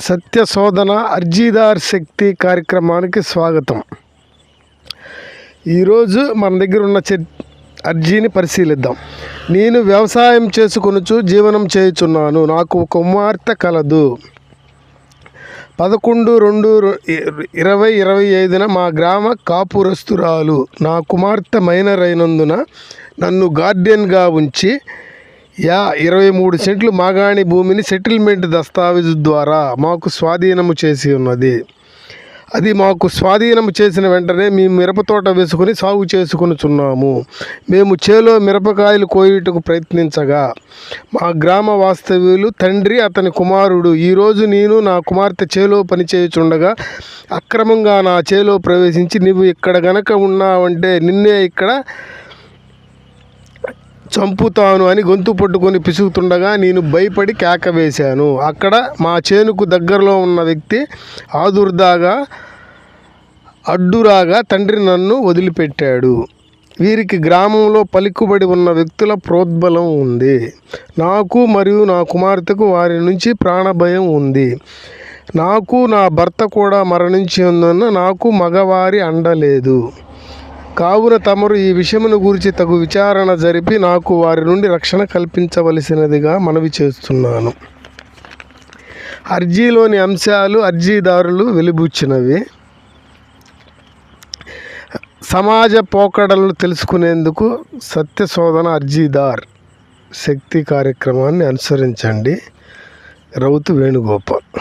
సత్య శోధన అర్జీదార్ శక్తి కార్యక్రమానికి స్వాగతం. ఈరోజు మన దగ్గర ఉన్న చె అర్జీని పరిశీలిద్దాం. నేను వ్యవసాయం చేసుకొనుచు జీవనం చేయుచున్నాను. నాకు ఒక కుమార్తె కలదు. పదకొండు రెండు ఇరవై ఇరవై ఐదున మా గ్రామ కాపురస్తురాలు నా కుమార్తె మైనర్ అయినందున నన్ను గార్డెన్గా ఉంచి యా ఇరవై మూడు సెంట్లు మాగాణి భూమిని సెటిల్మెంట్ దస్తావేజు ద్వారా మాకు స్వాధీనము చేసి ఉన్నది. అది మాకు స్వాధీనము చేసిన వెంటనే మేము మిరప తోట వేసుకుని సాగు చేసుకునిచున్నాము. మేము చేలో మిరపకాయలు కోయుటకు ప్రయత్నించగా మా గ్రామ వాస్తవ్యులు తండ్రి అతని కుమారుడు ఈరోజు నేను నా కుమార్తె చేలో పనిచేయుచుండగా అక్రమంగా నా చేలో ప్రవేశించి నువ్వు ఇక్కడ గనక ఉన్నావంటే నిన్నే ఇక్కడ చంపుతాను అని గొంతు పట్టుకొని పిసుకుతుండగా నేను భయపడి కేక వేశాను. అక్కడ మా చేనుకు దగ్గరలో ఉన్న వ్యక్తి ఆదుర్దాగా అడ్డురాగా తండ్రి నన్ను వదిలిపెట్టాడు. వీరికి గ్రామంలో పలుకుబడి ఉన్న వ్యక్తుల ప్రోద్బలం ఉంది. నాకు మరియు నా కుమార్తెకు వారి నుంచి ప్రాణభయం ఉంది. నాకు నా భర్త కూడా మరణించి ఉందన్న నాకు మగవారి అండలేదు కావున తమరు ఈ విషయమును గురించి తగు విచారణ జరిపి నాకు వారి నుండి రక్షణ కల్పించవలసినదిగా మనవి చేస్తున్నాను. అర్జీలోని అంశాలు అర్జీదారులు వెలిబుచ్చినవి. సమాజ పోకడలను తెలుసుకునేందుకు సత్య శోధన అర్జీదార్ శక్తి కార్యక్రమాన్ని అనుసరించండి. రౌతు వేణుగోపాల్.